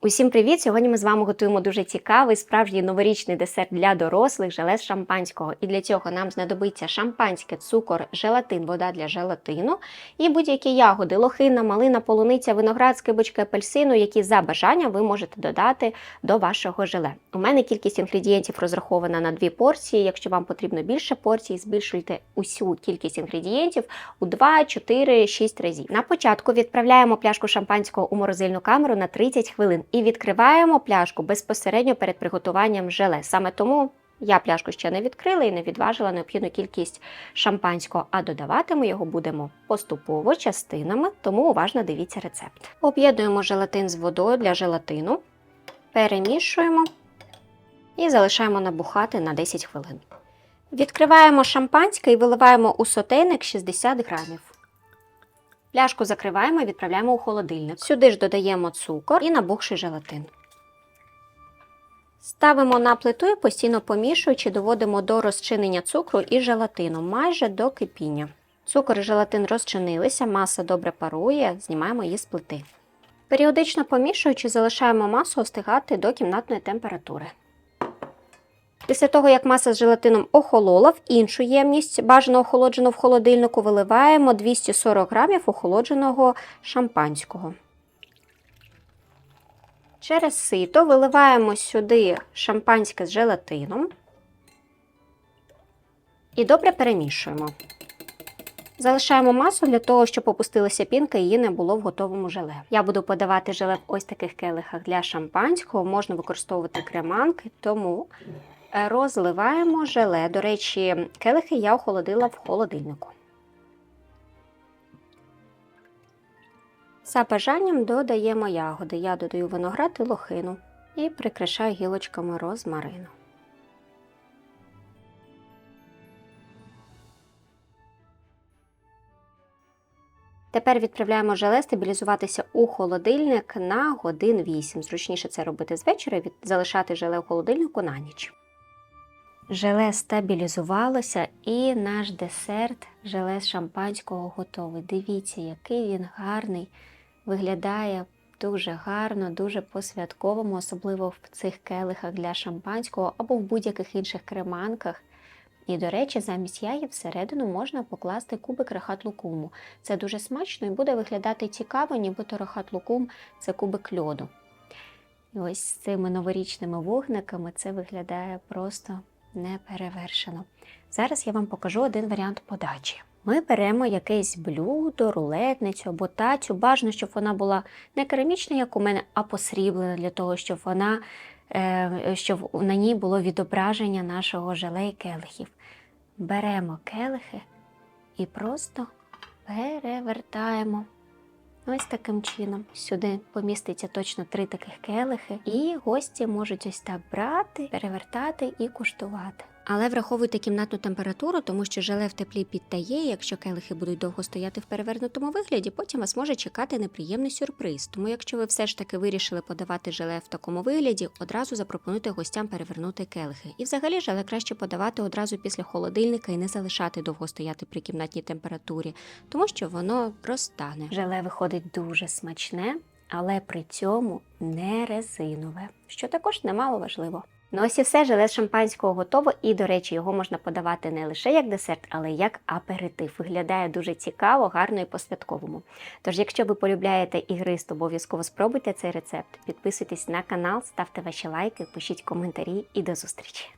Усім привіт! Сьогодні ми з вами готуємо дуже цікавий справжній новорічний десерт для дорослих желе з шампанського. І для цього нам знадобиться шампанське, цукор, желатин, вода для желатину і будь-які ягоди, лохина, малина, полуниця, виноград, скибочки, апельсину, які за бажанням ви можете додати до вашого желе. У мене кількість інгредієнтів розрахована на дві порції. Якщо вам потрібно більше порцій, збільшуйте усю кількість інгредієнтів у 2, 4, 6 разів. На початку відправляємо пляшку шампанського у морозильну камеру на 30 хвилин і відкриваємо пляшку безпосередньо перед приготуванням желе. Саме тому я пляшку ще не відкрила і не відважила необхідну кількість шампанського, а додавати ми його будемо поступово частинами, тому уважно дивіться рецепт. Об'єднуємо желатин з водою для желатину, перемішуємо і залишаємо набухати на 10 хвилин. Відкриваємо шампанське і виливаємо у сотейник 60 грамів. Пляшку закриваємо і відправляємо у холодильник. Сюди ж додаємо цукор і набухший желатин. Ставимо на плиту і постійно помішуючи, доводимо до розчинення цукру і желатину майже до кипіння. Цукор і желатин розчинилися, маса добре парує, знімаємо її з плити. Періодично помішуючи, залишаємо масу остигати до кімнатної температури. Після того, як маса з желатином охолола, в іншу ємність, бажано охолоджену в холодильнику, виливаємо 240 грамів охолодженого шампанського. Через сито виливаємо сюди шампанське з желатином і добре перемішуємо. Залишаємо масу для того, щоб опустилася пінка і її не було в готовому желе. Я буду подавати желе в ось таких келихах для шампанського, можна використовувати креманки, тому розливаємо желе. До речі, келихи я охолодила в холодильнику. За бажанням додаємо ягоди. Я додаю виноград і лохину і прикрашаю гілочками розмарину. Тепер відправляємо желе стабілізуватися у холодильник на годин 8. Зручніше це робити з вечора і залишати желе у холодильнику на ніч. Желе стабілізувалося і наш десерт желе з шампанського готовий. Дивіться, який він гарний, виглядає дуже гарно, дуже по-святковому, особливо в цих келихах для шампанського або в будь-яких інших креманках. І, до речі, замість яї всередину можна покласти кубик рахат лукуму. Це дуже смачно і буде виглядати цікаво, нібито рахат лукум це кубик льоду. І ось з цими новорічними вогниками це виглядає просто неперевершено. Зараз я вам покажу один варіант подачі. Ми беремо якесь блюдо, рулетницю або тацю. Бажано, щоб вона була не керамічна, як у мене, а посріблена, для того, щоб вона, е, щоб на ній було відображення нашого желе і келихів. Беремо келихи і просто перевертаємо. Ось таким чином. Сюди поміститься точно три таких келихи, і гості можуть ось так брати, перевертати і куштувати. Але враховуйте кімнатну температуру, тому що желе в теплі підтає. і Якщо келихи будуть довго стояти в перевернутому вигляді, потім вас може чекати неприємний сюрприз. Тому, якщо ви все ж таки вирішили подавати желе в такому вигляді, одразу запропонуйте гостям перевернути келихи. І взагалі желе краще подавати одразу після холодильника і не залишати довго стояти при кімнатній температурі, тому що воно розтане. Желе виходить дуже смачне, але при цьому не резинове, що також немало важливо. Ну ось і все, желе з шампанського готово, і, до речі, його можна подавати не лише як десерт, але й як аперитив. Виглядає дуже цікаво, гарно і по-святковому. Тож, якщо ви полюбляєте ігрист, обов'язково спробуйте цей рецепт. Підписуйтесь на канал, ставте ваші лайки, пишіть коментарі і до зустрічі!